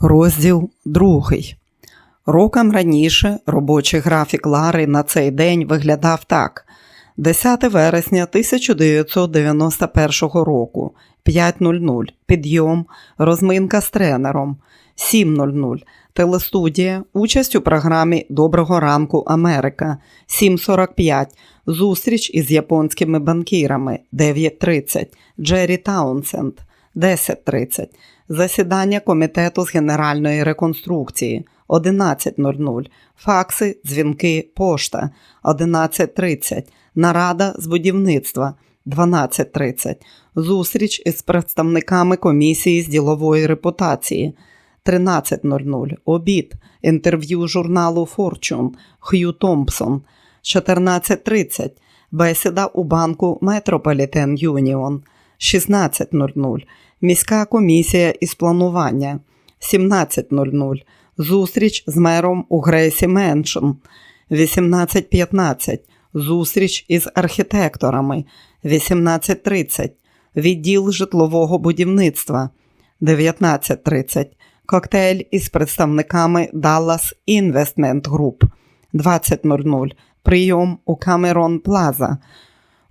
Розділ другий. Роком раніше робочий графік Лари на цей день виглядав так: 10 вересня 1991 року, 5.00, підйом, розминка з тренером, 7.00, телестудія, участь у програмі Доброго ранку Америка, 7.45, зустріч із японськими банкірами, 9.30, Джері Таунсенд, 10.30, засідання комітету з генеральної реконструкції. 11.00, факси, дзвінки, пошта. 11.30, нарада з будівництва. 12.30, зустріч із представниками комісії з ділової репутації. 13.00, обід, інтерв'ю журналу Fortune, Хью Томпсон. 14.30, бесіда у банку Metropolitan Union 16.00, міська комісія із планування. 17.00, зустріч з мером у Грейсі Меншн. 18.15, зустріч із архітекторами. 18.30, відділ житлового будівництва. 19.30, коктейль із представниками Dallas Investment Group. 20.00, прийом у Камерон Плаза.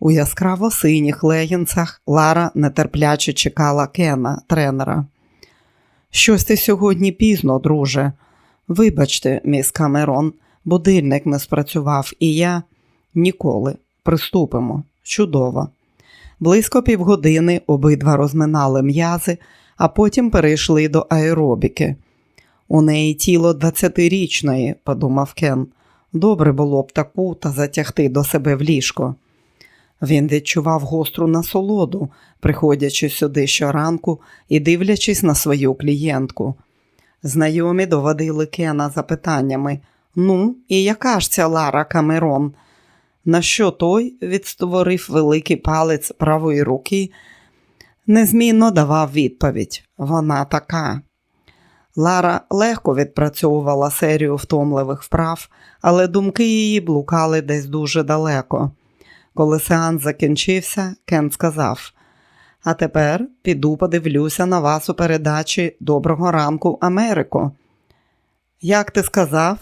У яскраво синіх легінцях Лара нетерпляче чекала Кена, тренера. Щось ти сьогодні пізно, друже. Вибачте, міс Камерон, будильник не спрацював, і я ніколи. Приступимо. Чудово. Близько півгодини обидва розминали м'язи, а потім перейшли до аеробіки. У неї тіло двадцятирічної, подумав Кен. Добре було б таку та затягти до себе в ліжко. Він відчував гостру насолоду, приходячи сюди щоранку і дивлячись на свою клієнтку. Знайомі доводили Кена запитаннями Ну, і яка ж ця Лара Камерон? На що той відстворив великий палець правої руки, незмінно давав відповідь Вона така. Лара легко відпрацьовувала серію втомливих вправ, але думки її блукали десь дуже далеко. Коли сеанс закінчився, Кен сказав: А тепер піду подивлюся на вас у передачі Доброго ранку, Америко. Як ти сказав?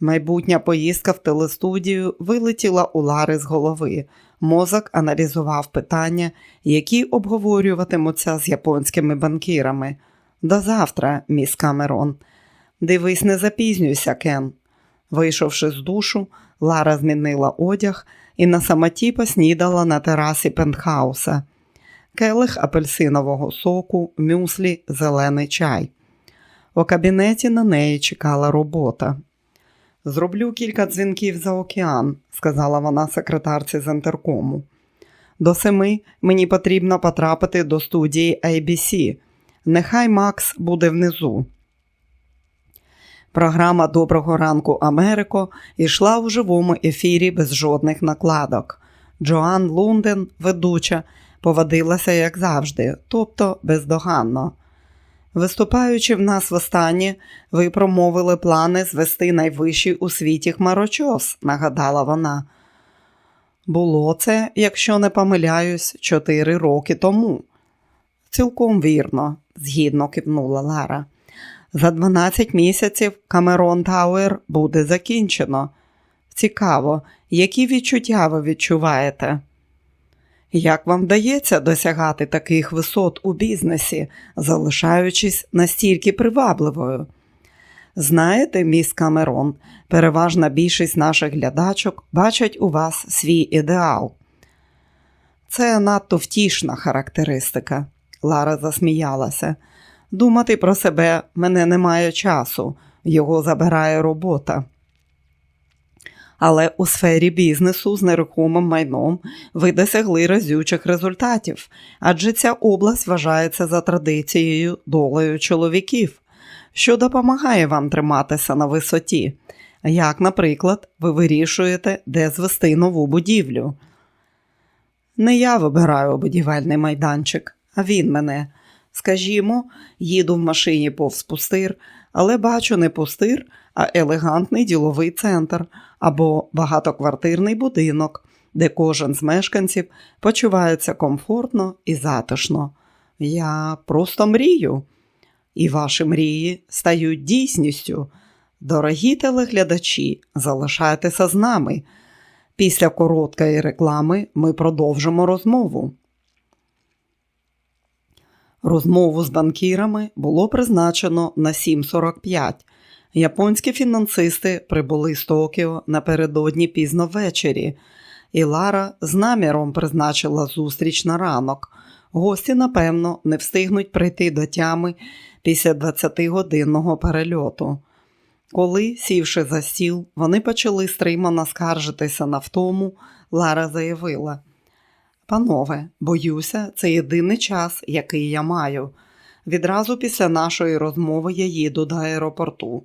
Майбутня поїздка в телестудію вилетіла у Лари з голови. Мозок аналізував питання, які обговорюватимуться з японськими банкірами. До завтра, міс Камерон. Дивись, не запізнюйся, Кен. Вийшовши з душу, Лара змінила одяг і на самоті поснідала на терасі пентхауса. Келих апельсинового соку, мюслі, зелений чай. У кабінеті на неї чекала робота. Зроблю кілька дзвінків за океан, сказала вона секретарці з інтеркому. До семи мені потрібно потрапити до студії ABC. Нехай Макс буде внизу. Програма Доброго ранку Америко йшла у живому ефірі без жодних накладок. Джоан Лунден, ведуча, поводилася, як завжди, тобто бездоганно. Виступаючи в нас востаннє, ви промовили плани звести найвищий у світі хмарочос, нагадала вона. Було це, якщо не помиляюсь, чотири роки тому. Цілком вірно, згідно кивнула Лара. За 12 місяців Камерон Тауер буде закінчено. Цікаво, які відчуття ви відчуваєте? Як вам вдається досягати таких висот у бізнесі, залишаючись настільки привабливою? Знаєте, міс Камерон, переважна більшість наших глядачок бачать у вас свій ідеал. Це надто втішна характеристика. Лара засміялася. Думати про себе мене немає часу, його забирає робота. Але у сфері бізнесу з нерухомим майном ви досягли разючих результатів, адже ця область вважається за традицією долею чоловіків, що допомагає вам триматися на висоті. Як, наприклад, ви вирішуєте, де звести нову будівлю. Не я вибираю будівельний майданчик, а він мене. Скажімо, їду в машині повз пустир, але бачу не пустир, а елегантний діловий центр або багатоквартирний будинок, де кожен з мешканців почувається комфортно і затишно. Я просто мрію. і ваші мрії стають дійсністю. Дорогі телеглядачі, залишайтеся з нами. Після короткої реклами ми продовжимо розмову. Розмову з банкірами було призначено на 7.45. Японські фінансисти прибули з Токіо напередодні пізно ввечері, і Лара з наміром призначила зустріч на ранок. Гості, напевно, не встигнуть прийти до тями після 20-годинного перельоту. Коли, сівши за стіл, вони почали стримано скаржитися на втому, Лара заявила: Панове, боюся, це єдиний час, який я маю. Відразу після нашої розмови я їду до аеропорту.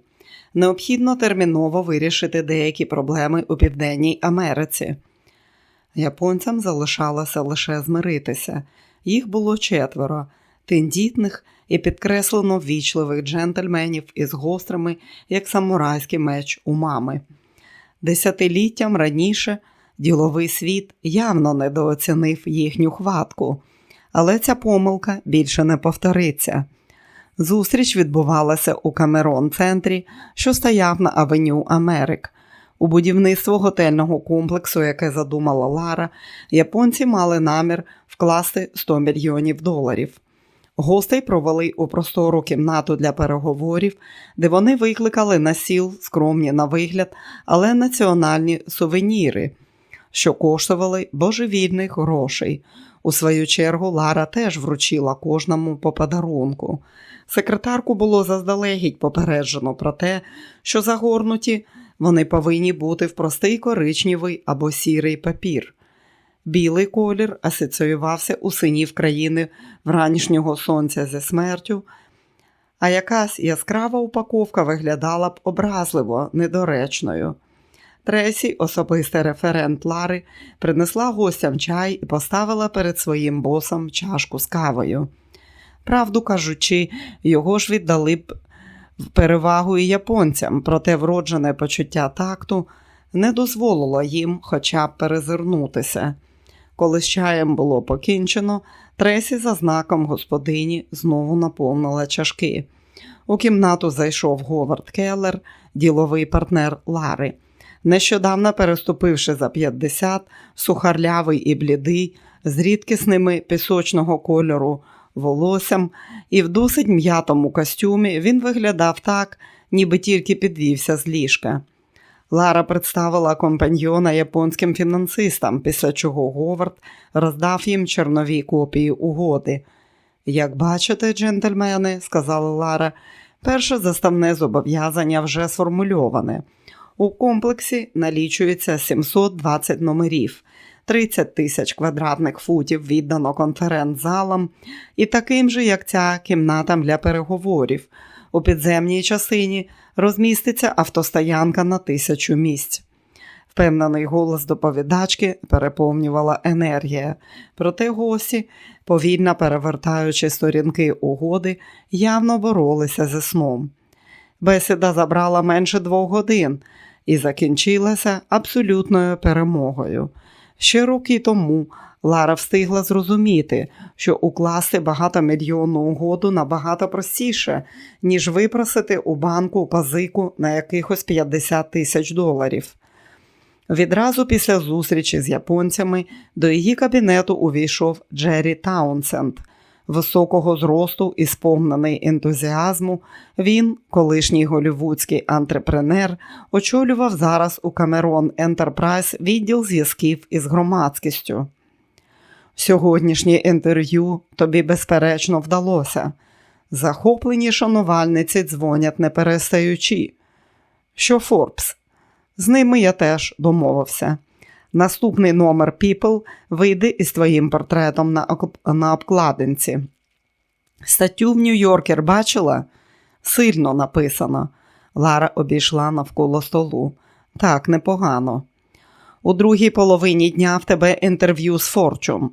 Необхідно терміново вирішити деякі проблеми у Південній Америці. Японцям залишалося лише змиритися. Їх було четверо тендітних і підкреслено ввічливих джентльменів із гострими, як самурайський меч у мами. Десятиліттям раніше діловий світ явно недооцінив їхню хватку, але ця помилка більше не повториться. Зустріч відбувалася у Камерон центрі, що стояв на авеню Америк. У будівництво готельного комплексу, яке задумала Лара, японці мали намір вкласти 100 мільйонів доларів. Гостей провели у простору кімнату для переговорів, де вони викликали на сіл скромні на вигляд, але національні сувеніри, що коштували божевільних грошей. У свою чергу Лара теж вручила кожному по подарунку. Секретарку було заздалегідь попереджено про те, що загорнуті вони повинні бути в простий коричневий або сірий папір. Білий колір асоціювався у синів країни вранішнього сонця зі смертю, а якась яскрава упаковка виглядала б образливо недоречною. Тресі, особистий референт Лари, принесла гостям чай і поставила перед своїм босом чашку з кавою. Правду кажучи, його ж віддали б перевагу і японцям, проте вроджене почуття такту не дозволило їм хоча б перезирнутися. Коли з чаєм було покінчено, Тресі за знаком господині знову наповнила чашки. У кімнату зайшов Говард Келлер, діловий партнер Лари. Нещодавно переступивши за 50, сухарлявий і блідий, з рідкісними пісочного кольору волоссям і в досить м'ятому костюмі він виглядав так, ніби тільки підвівся з ліжка. Лара представила компаньйона японським фінансистам, після чого Говард роздав їм чорнові копії угоди. Як бачите, джентльмени, сказала Лара, перше заставне зобов'язання вже сформульоване. У комплексі налічується 720 номерів, 30 тисяч квадратних футів віддано конференц-залам і таким же, як ця кімната для переговорів. У підземній частині розміститься автостоянка на тисячу місць. Впевнений голос доповідачки переповнювала енергія, проте гості, повільно перевертаючи сторінки угоди, явно боролися зі сном. Бесіда забрала менше двох годин і закінчилася абсолютною перемогою. Ще роки тому Лара встигла зрозуміти, що укласти багатомільйонну угоду набагато простіше, ніж випросити у банку позику на якихось 50 тисяч доларів. Відразу після зустрічі з японцями до її кабінету увійшов Джері Таунсенд. Високого зросту і сповнений ентузіазму, він, колишній голівудський антрепренер, очолював зараз у Камерон Ентерпрайз відділ зв'язків із громадськістю. Сьогоднішнє інтерв'ю тобі, безперечно, вдалося. Захоплені шанувальниці дзвонять не перестаючи. Що Форбс? З ними я теж домовився. Наступний номер People вийде із твоїм портретом на, на обкладинці. Статтю в Нью-Йоркер бачила? Сильно написано. Лара обійшла навколо столу. Так, непогано. У другій половині дня в тебе інтерв'ю з Форчум.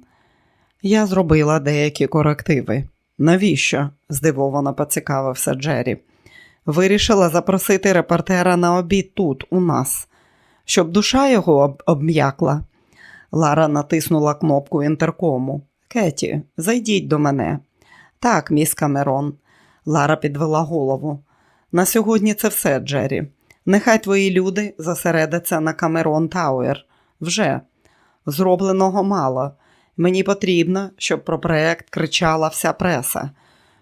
Я зробила деякі корективи. Навіщо? здивовано поцікавився Джері. Вирішила запросити репортера на обід тут, у нас, щоб душа його обм'якла. Лара натиснула кнопку інтеркому. Кеті, зайдіть до мене. Так, міс Камерон. Лара підвела голову. На сьогодні це все, Джері. Нехай твої люди зосередяться на Камерон Тауер. Вже зробленого мало. Мені потрібно, щоб про проект кричала вся преса.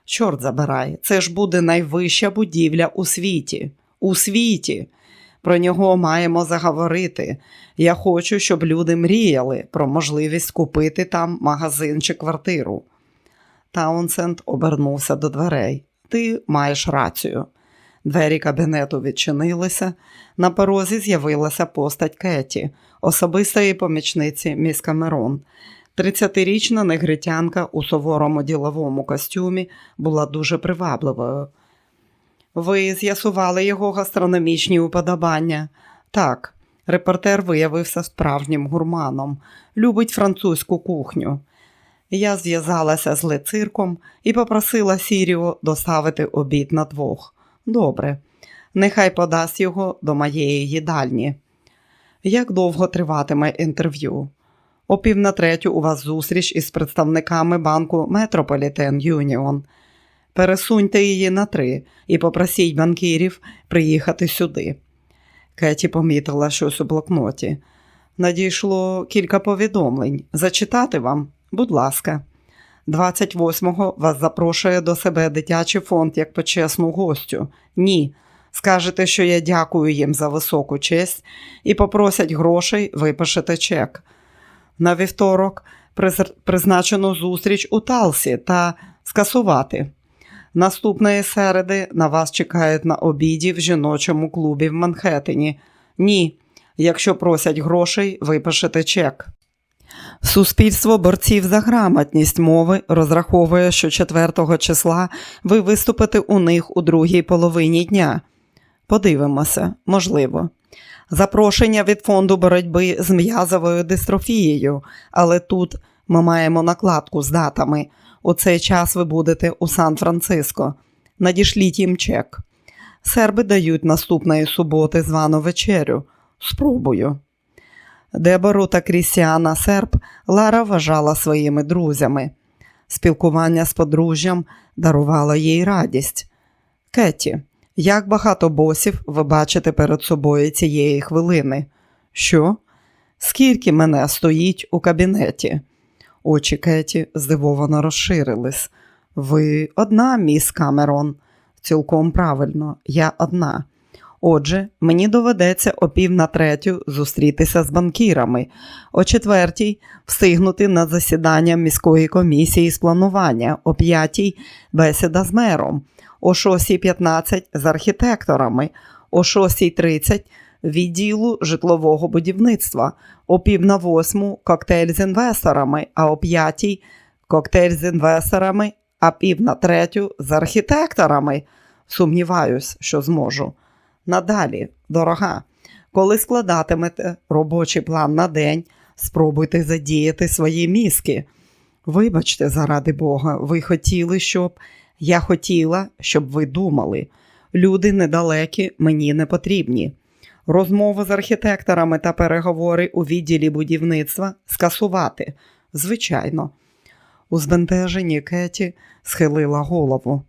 Чорт забирай, це ж буде найвища будівля у світі. У світі. Про нього маємо заговорити. Я хочу, щоб люди мріяли про можливість купити там магазин чи квартиру. Таунсенд обернувся до дверей. Ти маєш рацію. Двері кабінету відчинилися. На порозі з'явилася постать Кеті, особистої помічниці міс Камерон. Тридцятирічна негритянка у суворому діловому костюмі була дуже привабливою. Ви з'ясували його гастрономічні уподобання? Так, репортер виявився справжнім гурманом, любить французьку кухню. Я зв'язалася з лицирком і попросила Сіріо доставити обід на двох. Добре, нехай подасть його до моєї їдальні. Як довго триватиме інтерв'ю? О пів на третю у вас зустріч із представниками банку Метрополітен Юніон. Пересуньте її на три і попросіть банкірів приїхати сюди. Кеті помітила щось у блокноті. Надійшло кілька повідомлень. Зачитати вам, будь ласка. 28-го вас запрошує до себе дитячий фонд як почесну гостю. Ні. Скажете, що я дякую їм за високу честь і попросять грошей випишете чек. На вівторок призначено зустріч у Талсі та скасувати. Наступної середи на вас чекають на обіді в жіночому клубі в Манхеттені. Ні, якщо просять грошей, випишете чек. Суспільство борців за грамотність мови розраховує, що 4 числа ви виступите у них у другій половині дня. Подивимося, можливо. Запрошення від фонду боротьби з м'язовою дистрофією, але тут ми маємо накладку з датами. У цей час ви будете у Сан-Франциско. Надішліть їм чек. Серби дають наступної суботи звану вечерю. Спробую. Дебору та Крістіана Серб Лара вважала своїми друзями. Спілкування з подружжям дарувало їй радість. Кеті, як багато босів ви бачите перед собою цієї хвилини? Що? Скільки мене стоїть у кабінеті? Очі Кеті здивовано розширились. Ви одна, міс Камерон. Цілком правильно, я одна. Отже, мені доведеться о пів на третю зустрітися з банкірами, о четвертій встигнути на засідання міської комісії з планування, о п'ятій бесіда з мером, о 6.15 з архітекторами, о 6.30 відділу житлового будівництва, о пів на восьму коктейль з інвесторами, а о п'ятій коктейль з інвесторами, а пів на третю з архітекторами. Сумніваюсь, що зможу. Надалі, дорога, коли складатимете робочий план на день, спробуйте задіяти свої мізки. Вибачте, заради Бога, ви хотіли, щоб я хотіла, щоб ви думали. Люди недалекі мені не потрібні. Розмови з архітекторами та переговори у відділі будівництва скасувати. Звичайно, у збентеженні Кеті схилила голову.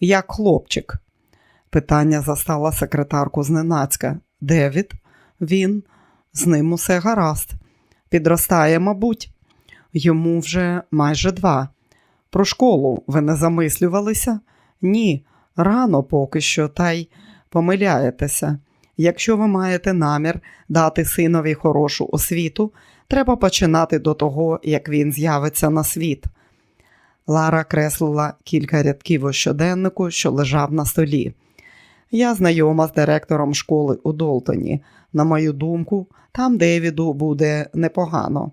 Як хлопчик. Питання застала секретарку зненацька. Девід, він, з ним усе гаразд. Підростає, мабуть, йому вже майже два. Про школу ви не замислювалися? Ні, рано поки що, та й помиляєтеся. Якщо ви маєте намір дати синові хорошу освіту, треба починати до того, як він з'явиться на світ. Лара креслила кілька рядків у щоденнику, що лежав на столі. Я знайома з директором школи у Долтоні. На мою думку, там Девіду буде непогано.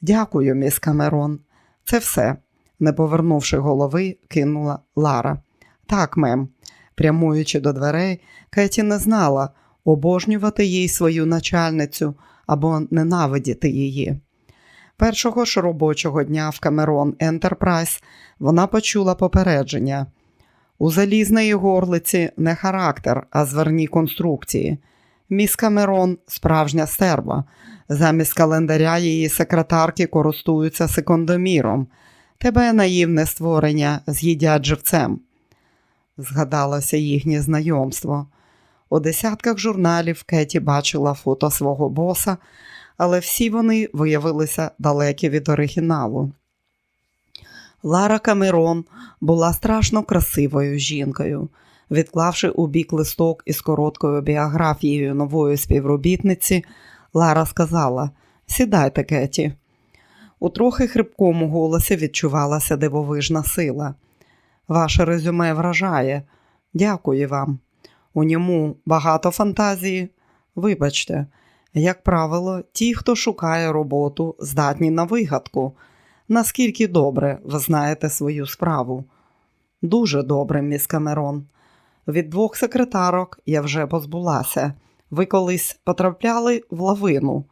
Дякую, міс Камерон. Це все, не повернувши голови, кинула Лара. Так, мем. Прямуючи до дверей, Кеті не знала, обожнювати їй свою начальницю або ненавидіти її. Першого ж робочого дня в Камерон Ентерпрайз вона почула попередження. У залізної горлиці не характер, а зверні конструкції. Міс Камерон справжня стерва. Замість календаря її секретарки користуються секундоміром. Тебе наївне створення з'їдять живцем. згадалося їхнє знайомство. У десятках журналів Кеті бачила фото свого боса, але всі вони виявилися далекі від оригіналу. Лара Камерон була страшно красивою жінкою. Відклавши у бік листок із короткою біографією нової співробітниці, Лара сказала: Сідайте, Кеті. У трохи хрипкому голосі відчувалася дивовижна сила. Ваше резюме вражає. Дякую вам. У ньому багато фантазії. Вибачте, як правило, ті, хто шукає роботу, здатні на вигадку. Наскільки добре ви знаєте свою справу? Дуже добре, міс Камерон. Від двох секретарок я вже позбулася. Ви колись потрапляли в лавину.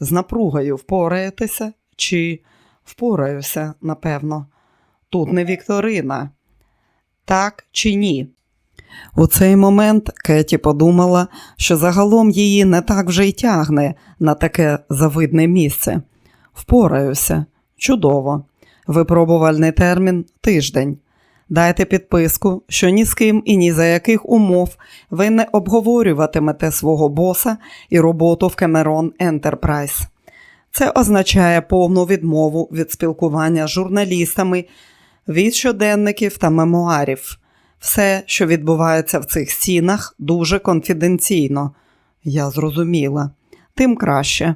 З напругою впораєтеся чи впораюся, напевно. Тут не Вікторина. Так чи ні? У цей момент Кеті подумала, що загалом її не так вже й тягне на таке завидне місце. Впораюся. Чудово. Випробувальний термін тиждень. Дайте підписку, що ні з ким і ні за яких умов ви не обговорюватимете свого боса і роботу в Cameron Enterprise. Це означає повну відмову від спілкування з журналістами, від щоденників та мемуарів. Все, що відбувається в цих стінах, дуже конфіденційно. Я зрозуміла. Тим краще.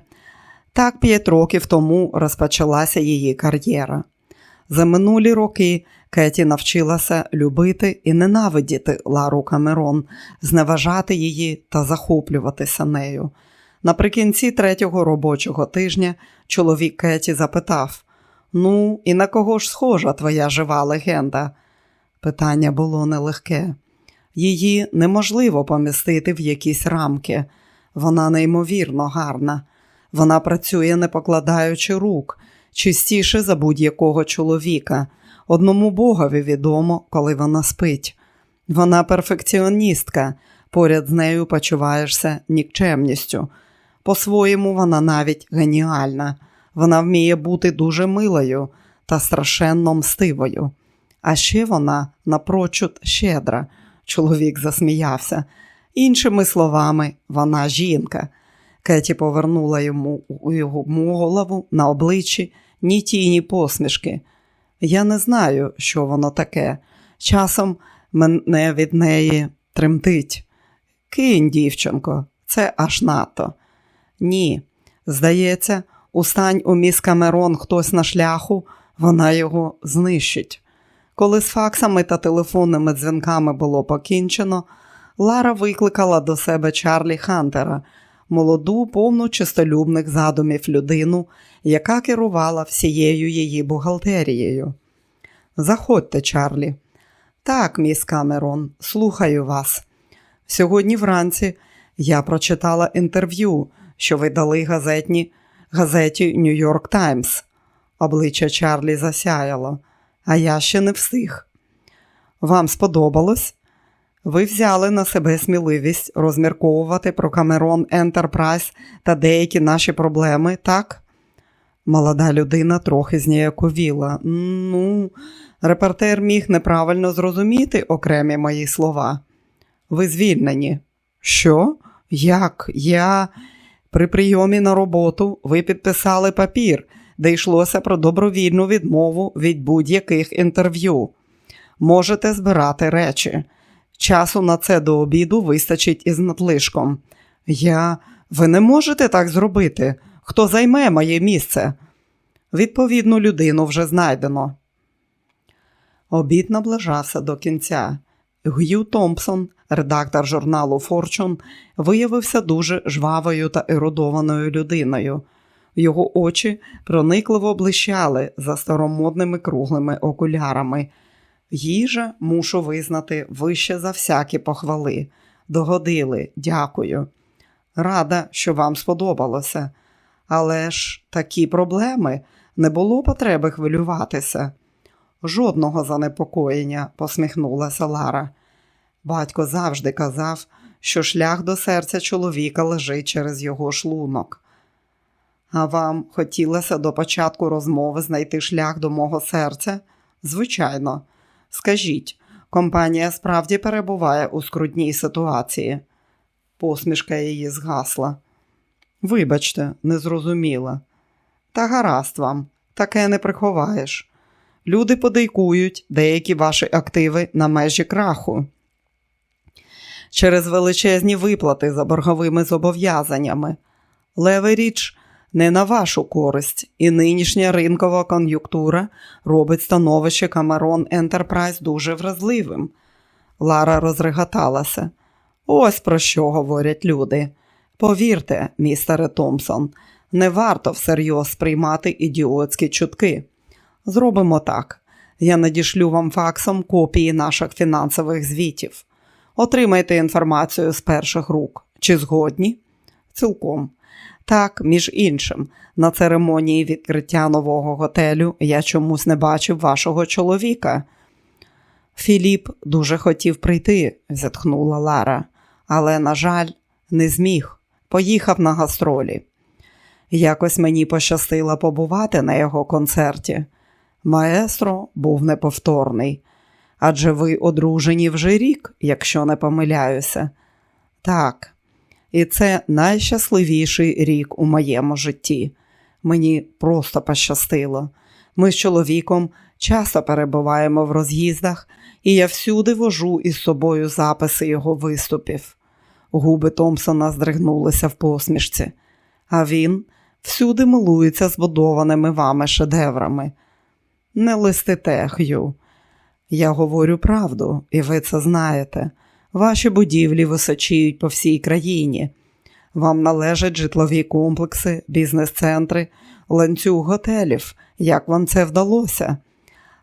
Так п'ять років тому розпочалася її кар'єра. За минулі роки Кеті навчилася любити і ненавидіти Лару Камерон, зневажати її та захоплюватися нею. Наприкінці третього робочого тижня чоловік Кеті запитав: Ну, і на кого ж схожа твоя жива легенда? Питання було нелегке. Її неможливо помістити в якісь рамки. Вона неймовірно гарна. Вона працює, не покладаючи рук, чистіше за будь-якого чоловіка. Одному богові відомо, коли вона спить. Вона перфекціоністка, поряд з нею почуваєшся нікчемністю. По-своєму, вона навіть геніальна. Вона вміє бути дуже милою та страшенно мстивою. А ще вона напрочуд щедра. Чоловік засміявся. Іншими словами, вона жінка. Кеті повернула йому у його голову на обличчі ні тіні посмішки. Я не знаю, що воно таке. Часом мене від неї тремтить. Кинь, дівчинко, це аж надто. Ні, здається, устань у міс Камерон хтось на шляху, вона його знищить. Коли з факсами та телефонними дзвінками було покінчено, Лара викликала до себе Чарлі Хантера, молоду, повну чистолюбних задумів людину, яка керувала всією її бухгалтерією. Заходьте, Чарлі. Так, міс Камерон, слухаю вас. Сьогодні вранці я прочитала інтерв'ю, що ви дали газетні, газеті Нью-Йорк Таймс. Обличчя Чарлі засяяло, а я ще не встиг. Вам сподобалось? Ви взяли на себе сміливість розмірковувати про Камерон Ентерпрайз та деякі наші проблеми, так? Молода людина трохи зніяковіла. Ну, репортер міг неправильно зрозуміти окремі мої слова. Ви звільнені. Що? Як? Я. При прийомі на роботу ви підписали папір, де йшлося про добровільну відмову від будь-яких інтерв'ю. Можете збирати речі. Часу на це до обіду вистачить із надлишком. Я. Ви не можете так зробити. Хто займе моє місце? Відповідну людину вже знайдено. Обід наближався до кінця. Г'ю Томпсон, редактор журналу Форчун, виявився дуже жвавою та ерудованою людиною. Його очі проникливо блищали за старомодними круглими окулярами. Їжа, мушу визнати, вище за всякі похвали. Догодили, дякую. Рада, що вам сподобалося. Але ж такі проблеми не було потреби хвилюватися. Жодного занепокоєння, посміхнулася Лара. Батько завжди казав, що шлях до серця чоловіка лежить через його шлунок. А вам хотілося до початку розмови знайти шлях до мого серця? Звичайно. Скажіть, Компанія справді перебуває у скрутній ситуації. Посмішка її згасла. Вибачте, не зрозуміла. Та гаразд вам, таке не приховаєш. Люди подейкують деякі ваші активи на межі краху. Через величезні виплати за борговими зобов'язаннями. Леверіч не на вашу користь, і нинішня ринкова кон'юнктура робить становище Cameron Enterprise дуже вразливим. Лара розреготалася. Ось про що говорять люди. Повірте, містере Томпсон, не варто всерйоз сприймати ідіотські чутки. Зробимо так. Я надішлю вам факсом копії наших фінансових звітів. Отримайте інформацію з перших рук. Чи згодні? Цілком. Так, між іншим, на церемонії відкриття нового готелю я чомусь не бачив вашого чоловіка. Філіп дуже хотів прийти, зітхнула Лара, але, на жаль, не зміг. Поїхав на гастролі. Якось мені пощастило побувати на його концерті. Маестро був неповторний. Адже ви одружені вже рік, якщо не помиляюся. Так, і це найщасливіший рік у моєму житті. Мені просто пощастило. Ми з чоловіком часто перебуваємо в роз'їздах, і я всюди вожу із собою записи його виступів. Губи Томпсона здригнулися в посмішці, а він всюди милується збудованими вами шедеврами. Не листите, Х'ю. Я говорю правду, і ви це знаєте. Ваші будівлі височіють по всій країні. Вам належать житлові комплекси, бізнес-центри, ланцюг готелів. Як вам це вдалося?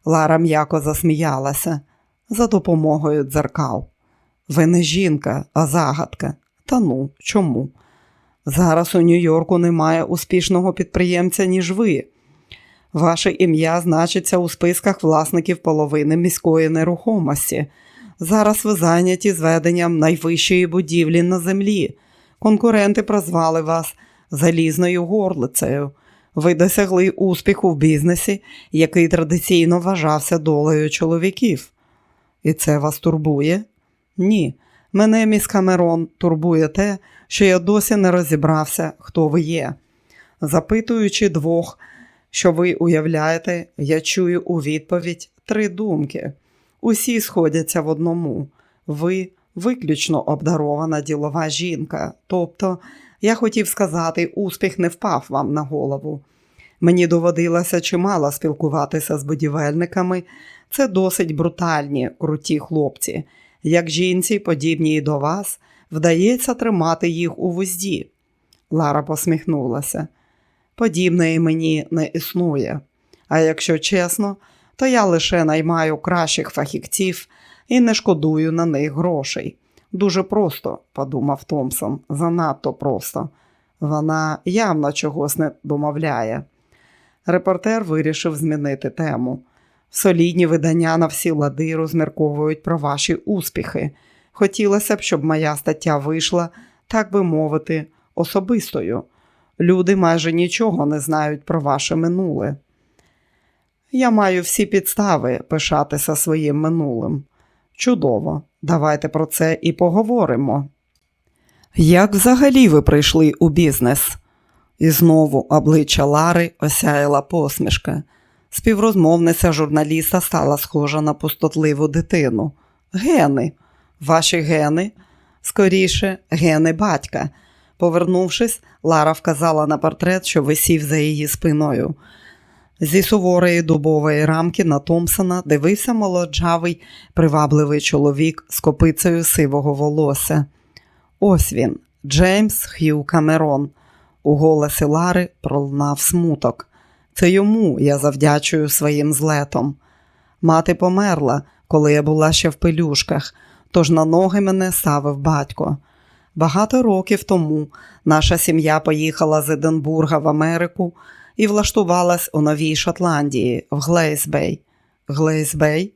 Лара м'яко засміялася за допомогою дзеркал. Ви не жінка, а загадка. Та ну, чому? Зараз у Нью-Йорку немає успішного підприємця, ніж ви. Ваше ім'я значиться у списках власників половини міської нерухомості. Зараз ви зайняті зведенням найвищої будівлі на землі. Конкуренти прозвали вас залізною горлицею. Ви досягли успіху в бізнесі, який традиційно вважався долею чоловіків. І це вас турбує? Ні. Мене, міс Камерон, турбує те, що я досі не розібрався, хто ви є. Запитуючи двох, що ви уявляєте, я чую у відповідь три думки. Усі сходяться в одному. Ви виключно обдарована ділова жінка. Тобто, я хотів сказати, успіх не впав вам на голову. Мені доводилося чимало спілкуватися з будівельниками. Це досить брутальні, круті хлопці. Як жінці, подібній до вас, вдається тримати їх у вузді. Лара посміхнулася. Подібної мені не існує. А якщо чесно, то я лише наймаю кращих фахівців і не шкодую на них грошей. Дуже просто, подумав Томпсон, занадто просто. Вона явно чогось не домовляє. Репортер вирішив змінити тему. Солідні видання на всі лади розмірковують про ваші успіхи. Хотілося б, щоб моя стаття вийшла, так би мовити, особистою. Люди майже нічого не знають про ваше минуле. Я маю всі підстави пишатися своїм минулим. Чудово, давайте про це і поговоримо. Як взагалі ви прийшли у бізнес? І знову обличчя Лари осяяла посмішка. Співрозмовниця журналіста стала схожа на пустотливу дитину. Гени, ваші гени, скоріше, гени батька. Повернувшись, Лара вказала на портрет, що висів за її спиною. Зі суворої дубової рамки на Томпсона дивився молоджавий, привабливий чоловік з копицею сивого волосся. Ось він, Джеймс Хью Камерон. У голосі Лари пролунав смуток. Це йому я завдячую своїм злетом. Мати померла, коли я була ще в пелюшках, тож на ноги мене ставив батько. Багато років тому наша сім'я поїхала з Единбурга в Америку і влаштувалась у Новій Шотландії в Глейсбей. Глейсбей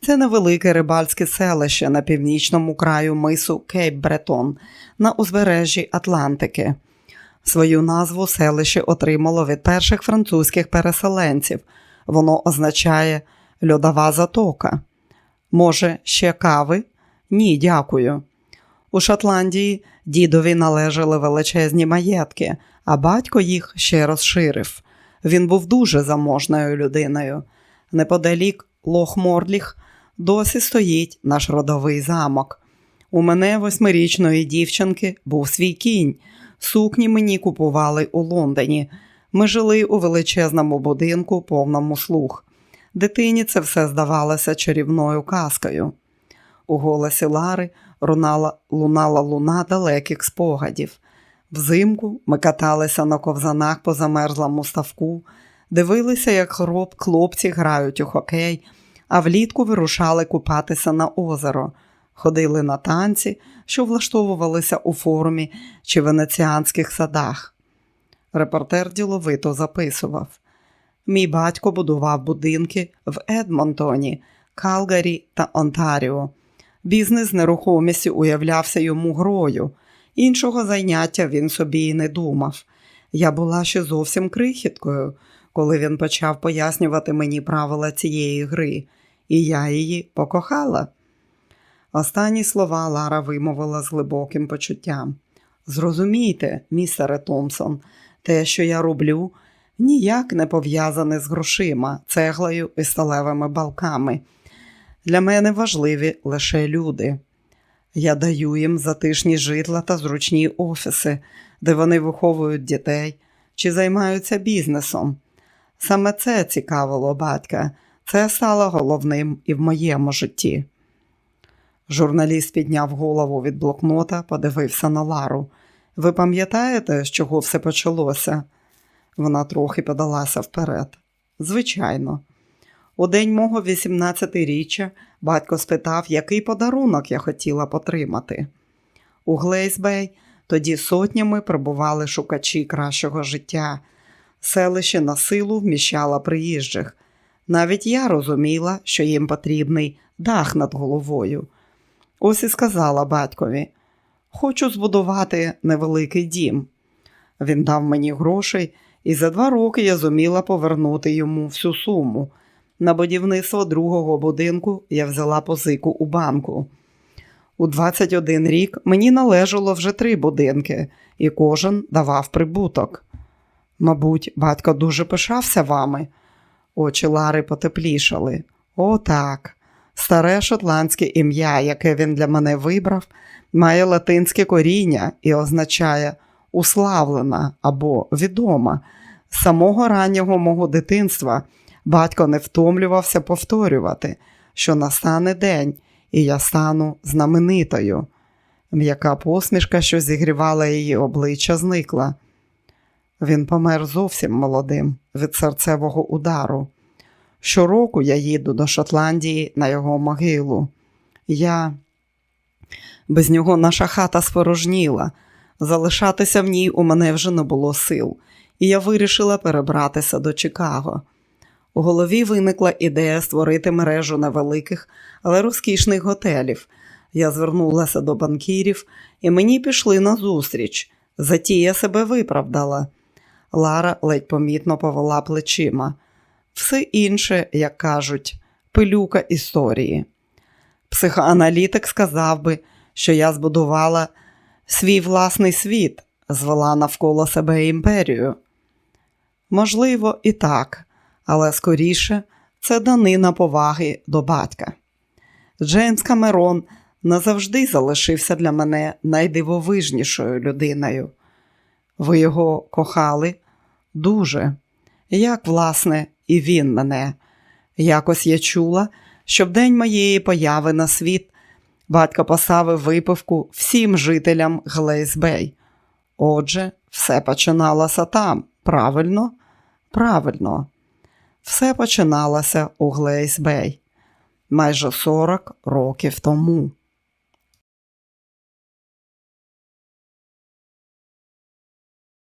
це невелике рибальське селище на північному краю мису Кейп Бретон на узбережжі Атлантики. Свою назву селище отримало від перших французьких переселенців. Воно означає льодова затока. Може, ще кави? Ні, дякую. У Шотландії дідові належали величезні маєтки, а батько їх ще розширив. Він був дуже заможною людиною. Неподалік Лох-Морліх досі стоїть наш родовий замок. У мене восьмирічної дівчинки був свій кінь. Сукні мені купували у Лондоні. Ми жили у величезному будинку, повному слуг. Дитині це все здавалося чарівною казкою. У голосі Лари лунала, лунала луна далеких спогадів. Взимку ми каталися на ковзанах по замерзлому ставку, дивилися, як хроп, хлопці грають у хокей, а влітку вирушали купатися на озеро, ходили на танці, що влаштовувалися у форумі чи венеціанських садах. Репортер діловито записував. Мій батько будував будинки в Едмонтоні, Калгарі та Онтаріо. Бізнес з нерухомістю уявлявся йому грою. Іншого зайняття він собі й не думав. Я була ще зовсім крихіткою, коли він почав пояснювати мені правила цієї гри, і я її покохала. Останні слова Лара вимовила з глибоким почуттям. Зрозумійте, містере Томпсон, те, що я роблю, ніяк не пов'язане з грошима, цеглою і сталевими балками. Для мене важливі лише люди. Я даю їм затишні житла та зручні офіси, де вони виховують дітей чи займаються бізнесом. Саме це цікавило батька, це стало головним і в моєму житті. Журналіст підняв голову від блокнота, подивився на Лару. Ви пам'ятаєте, з чого все почалося? Вона трохи подалася вперед. Звичайно. У день мого 18-річчя батько спитав, який подарунок я хотіла потримати. У Глейсбей тоді сотнями прибували шукачі кращого життя. Селище на силу вміщало приїжджих. Навіть я розуміла, що їм потрібний дах над головою. Ось і сказала батькові: хочу збудувати невеликий дім. Він дав мені грошей, і за два роки я зуміла повернути йому всю суму. На будівництво другого будинку я взяла позику у банку. У 21 рік мені належало вже три будинки, і кожен давав прибуток. Мабуть, батько дуже пишався вами. Очі Лари потеплішали. О, так. Старе шотландське ім'я, яке він для мене вибрав, має латинське коріння і означає уславлена або відома. З самого раннього мого дитинства батько не втомлювався повторювати, що настане день, і я стану знаменитою. М'яка посмішка, що зігрівала її обличчя, зникла. Він помер зовсім молодим від серцевого удару. Щороку я їду до Шотландії на його могилу. Я без нього наша хата спорожніла. Залишатися в ній у мене вже не було сил, і я вирішила перебратися до Чикаго. У голові виникла ідея створити мережу невеликих, але розкішних готелів. Я звернулася до банкірів, і мені пішли на зустріч. Затія себе виправдала. Лара ледь помітно повела плечима. Все інше, як кажуть, пилюка історії. Психоаналітик сказав би, що я збудувала свій власний світ, звела навколо себе імперію. Можливо, і так, але скоріше це данина поваги до батька. Джеймс Камерон назавжди залишився для мене найдивовижнішою людиною. Ви його кохали дуже, як, власне, і він мене. Якось я чула, що в день моєї появи на світ батько поставив випивку всім жителям Глейсбей. Отже, все починалося там. Правильно? Правильно. Все починалося у Глейсбей майже 40 років тому.